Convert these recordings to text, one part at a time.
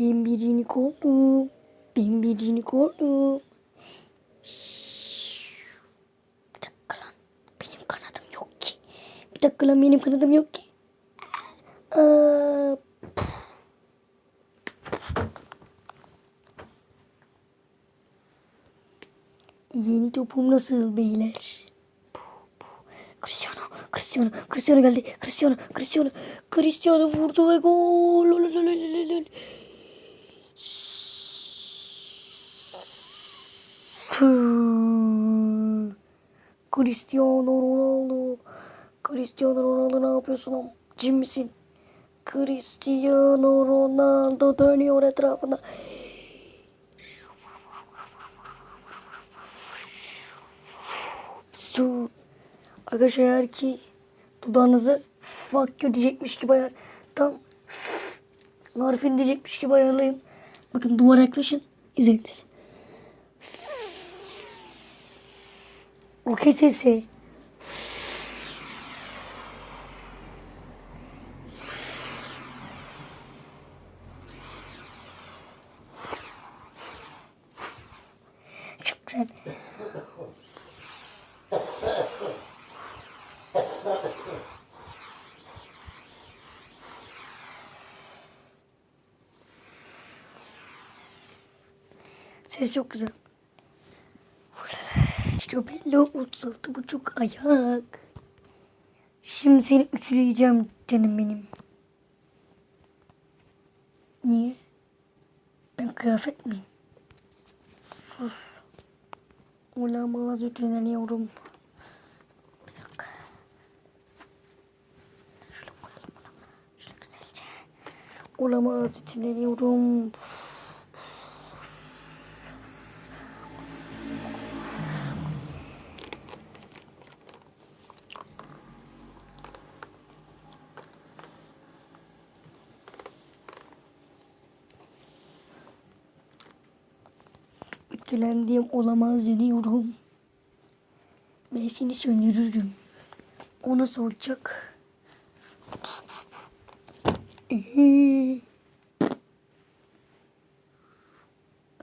Ben bir unicornum. Ben bir unicornum. Bir dakika lan. Benim kanadım yok ki. Bir dakika lan benim kanadım yok ki. Aa, Yeni topum nasıl beyler? Cristiano, Cristiano, Cristiano geldi. Cristiano, Cristiano, Cristiano vurdu ve gol. Cristiano Ronaldo. Cristiano Ronaldo ne yapıyorsun lan? Cim misin? Cristiano Ronaldo dönüyor etrafında. Su. Arkadaşlar eğer ki dudağınızı fuck you diyecekmiş gibi ayar, tam harfini diyecekmiş gibi ayarlayın. Bakın duvara yaklaşın. İzleyin. Roket sesi. Çok güzel. Ses çok güzel. Belli 36 buçuk ayak. Şimdi seni ütüleyeceğim canım benim. Niye? Ben kıyafet miyim? Sus. Olamaz ütüleniyorum. Bir dakika. Şöyle koyalım bunu. Şöyle güzelce. Olamaz ütüleniyorum. Ütülendiğim olamaz deniyorum. Ben seni söndürürüm. O nasıl olacak? Ee,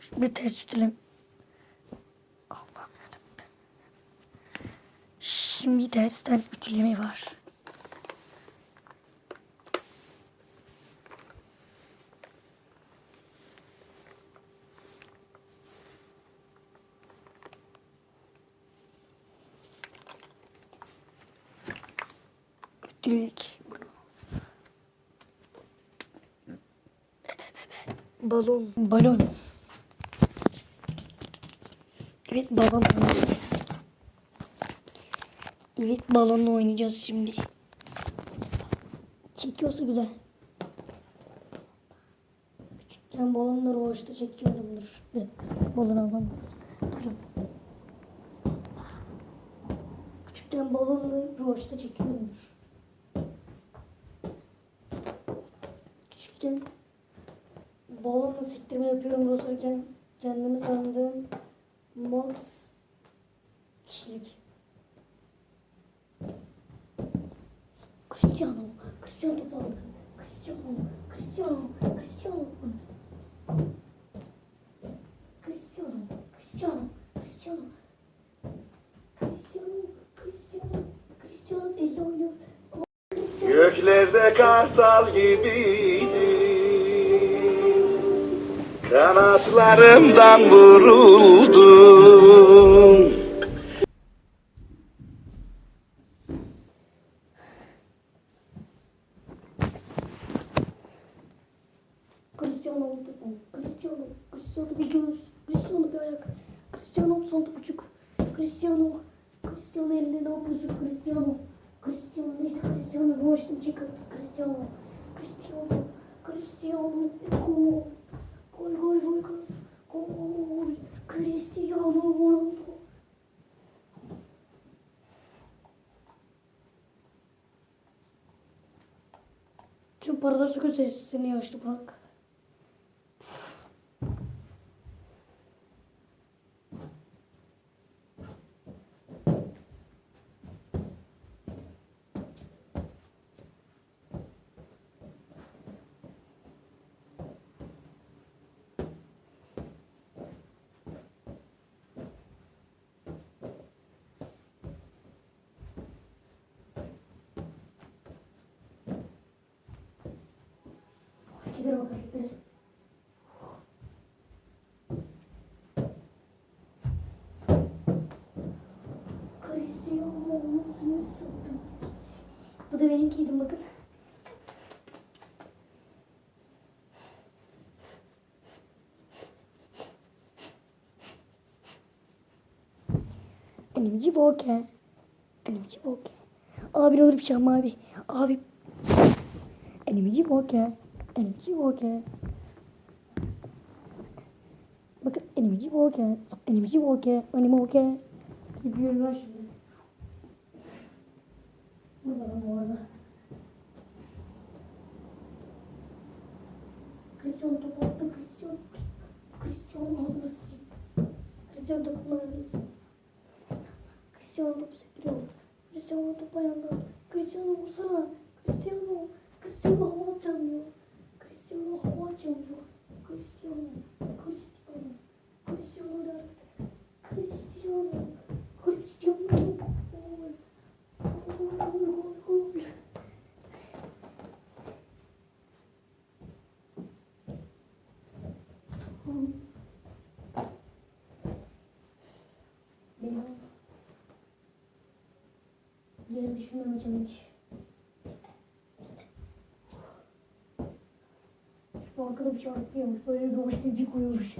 Şimdi ters ütülem. Allah'ım. Şimdi tersten ütüleme var. Bunu. Balon. Balon. Evet balon oynayacağız. Evet balonla oynayacağız şimdi. Çekiyorsa güzel. Küçükken balonları hoşta çekiyordumdur. Bir dakika balon almam lazım. Balon. Küçükken balonla roşta çekiyordumdur. Küçükken balonla siktirme yapıyorum rosarken kendimi sandığım max kişilik. Cristiano, Cristiano top aldı. Cristiano, Cristiano, Cristiano. Cristiano, Cristiano, Cristiano. Cristiano, Cristiano, Cristiano elle oynuyor. Göklerde kartal gibiydi Kanatlarımdan vuruldum. Cristiano oldu. Cristiano, Cristiano bir göğüs, Cristiano bir ayak, Cristiano 36 buçuk, Cristiano, Cristiano elle ne yapıyorsun Cristiano? Cristiano neyse Cristiano açtım çıkarttı Cristiano, Cristiano, Cristiano gol, gol gol gol gol, gol, Cristiano Ronaldo. Şu paraları sökün sesini yaşlı bırak. Hareketlere bak hareketlere. Cristiano omuzunu sıktım. Bu da benimkiydi bakın. Animci Boke. Animci Boke. Abi ne olur bir şey abi. Abi. Animci Boke. Animci Boke. Bakın Animci Boke. Animci Boke. Anime Boke. Gidiyorlar şimdi. Burada lan bu arada. Cristiano topu attı. Cristiano. Cristiano ağzına sıçayım. Cristiano takımına Cristiano topu sektiriyor. Cristiano topu ayağında. Cristiano vursana. Cristiano. Cristiano hava atacağım diyor. Cristiano diyor. Cristiano. Cristiano. Cristiano artık. Cristiano. Cristiano. Gol. Gol, gol, gol, gol. Benim yere düşürmeme challenge. Şu arkada bir şarkı yapıyormuş. Böyle bir hoş bir koyuyormuş.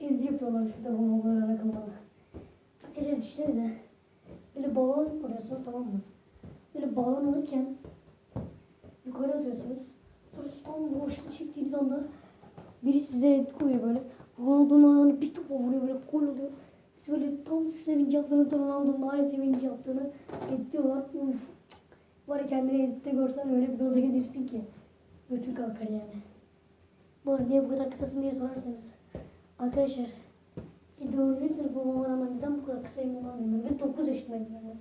Ez yapıyorlar şurada bombalar alakalı. Arkadaşlar düşünsenize. Böyle balon alıyorsunuz tamam mı? Böyle balon alırken yukarı atıyorsunuz. Sonra son boşluğu çektiğiniz anda biri size edit koyuyor böyle. Ronaldo'nun ayağını bir topa vuruyor böyle gol oluyor. Siz böyle tam şu sevinci yaptığınızda Ronaldo'nun aynı sevinci yaptığını editliyorlar. Uf. Var ya kendini editte görsen öyle bir gaza gelirsin ki. Götün kalkar yani. Bu arada niye bu kadar kısasın diye sorarsanız. Arkadaşlar. E, dördüncü sınıf olmama rağmen neden bu kadar kısayım onu anlamıyorum. Ve 9 yaşındayım de.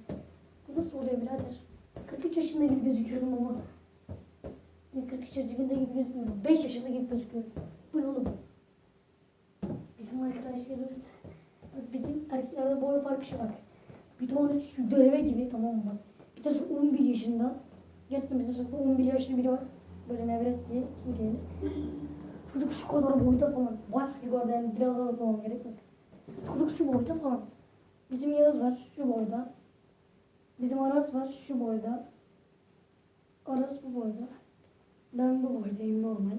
Bu nasıl oluyor birader? 43 yaşında gibi gözüküyorum ama. Ya 43 yaşında gibi gözükmüyorum. 5 yaşında gibi gözüküyorum. Bu ne oğlum? Bizim arkadaşlarımız bizim erkeklerde boy farkı şu bak. Bir tanesi döneme gibi tamam mı. Bir tanesi 11 yaşında. Gerçekten bizim sınıfta 11 yaşlı biri var. Böyle Nevres diye ismi geldi. Çocuk şu kadar boyda falan. Bayağı yukarıda yani biraz daha zıplamam gerek bak. Çocuk şu boyda falan. Bizim Yağız var şu boyda. Bizim Aras var şu boyda. Aras bu boyda. Ben bu boydayım normal.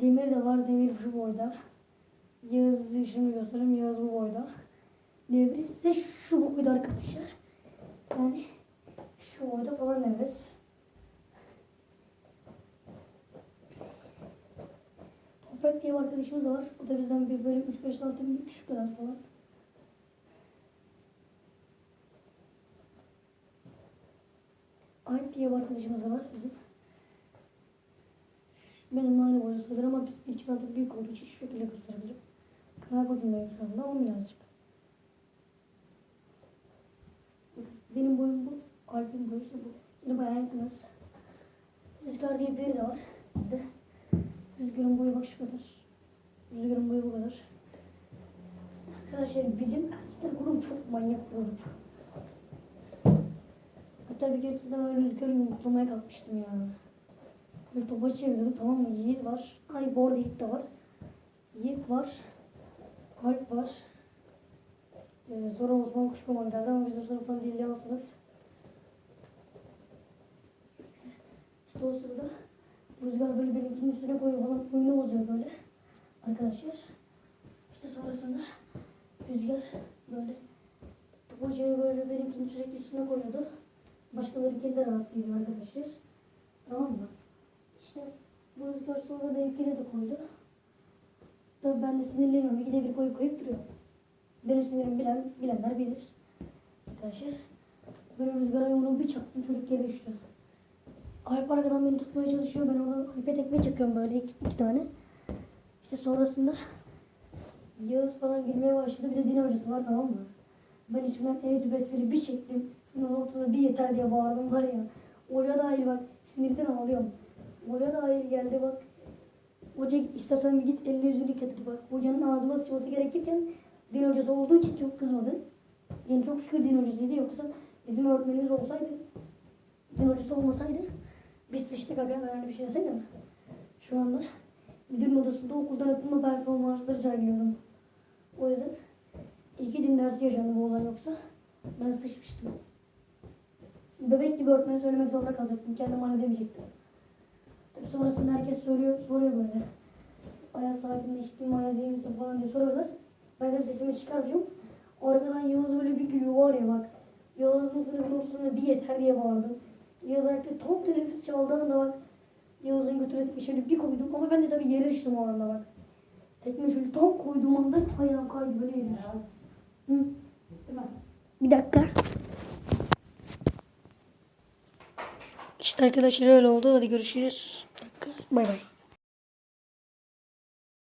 Demir de var. Demir şu boyda. Yağız şimdi göstereyim. Yağız bu boyda. Nevres ise şu boyda arkadaşlar. Yani şu boyda falan Nevres. Toprak diye bir arkadaşımız da var. O da bizden bir böyle 3-5 santim şu kadar falan. Alp diye bir arkadaşımız da var bizim. Benim aynı boyda sayılır ama biz 2 santim büyük olduğu için şu şekilde gösterebilirim. Kayak ucundayım şu anda ama birazcık. Benim boyum bu. Alp'in boyu ise bu. Yine bayağı yakınız. Rüzgar diye biri de var bizde. Rüzgarın boyu bak şu kadar. Rüzgarın boyu bu kadar. Arkadaşlar bizim erkekler grubu çok manyak grup. Hatta bir keresinde ben rüzgarı yumruklamaya kalkmıştım ya. Böyle topa çeviriyorduk tamam mı? Yiğit var. Ay bu arada Yiğit de var. Yiğit var. Alp var. Ee, sonra Osman Kuşkoman geldi ama bizim sınıftan değil yan sınıf. İşte o sırada Rüzgar böyle benimkinin üstüne koyuyor falan oyunu bozuyor böyle. Arkadaşlar. İşte sonrasında Rüzgar böyle hocayı böyle benimkinin sürekli üstüne koyuyordu. Başkaları kendi rahatsız ediyor arkadaşlar. Tamam mı? İşte bu Rüzgar sonra benimkine de koydu. Tabii ben de sinirleniyorum. İkide bir koyup koyup duruyor. Benim sinirimi bilen, bilenler bilir. Arkadaşlar. Böyle rüzgara yumruğu bir çaktım çocuk yere düştü. Alp arkadan beni tutmaya çalışıyor. Ben oradan Alp'e tekme çekiyorum böyle iki, iki tane. İşte sonrasında Yağız falan gülmeye başladı. Bir de din hocası var tamam mı? Ben içimden evet besbelli bir çektim. Sınavın ortasında bir yeter diye bağırdım var ya. Hoca dahil bak sinirden ağlıyorum. Hoca dahil geldi bak. Hoca istersen bir git elini yüzünü yıka dedi bak. Hocanın ağzıma sıçması gerekirken din hocası olduğu için çok kızmadı. Yani çok şükür din hocasıydı yoksa bizim öğretmenimiz olsaydı din hocası olmasaydı biz sıçtık aga öyle bir şey desene mi? Şu anda müdürün odasında okuldan atılma performansları sergiliyordum. O yüzden iki din dersi yaşandı bu olay yoksa ben sıçmıştım. Bebek gibi öğretmene söylemek zorunda kalacaktım. Kendim halledemeyecektim. Tabii sonrasında herkes soruyor, soruyor böyle. Bayağı sakinleştim, Ayaz iyi falan diye soruyorlar. Ben de sesimi çıkarmıyorum. Arkadan Yağız böyle bir gülüyor var ya bak. Yağız'ın sınıfın ortasında bir yeter diye bağırdım. Yağız ayakta tam teneffüs çaldığı anda bak. Yağız'ın götüne tekme şöyle bir koydum ama ben de tabii yere düştüm o anda bak. Tekme şöyle tam koyduğum anda ayağım kaydı böyle düştüm. Hı. Bir dakika. İşte arkadaşlar öyle oldu. Hadi görüşürüz. Bir dakika. Bay bay.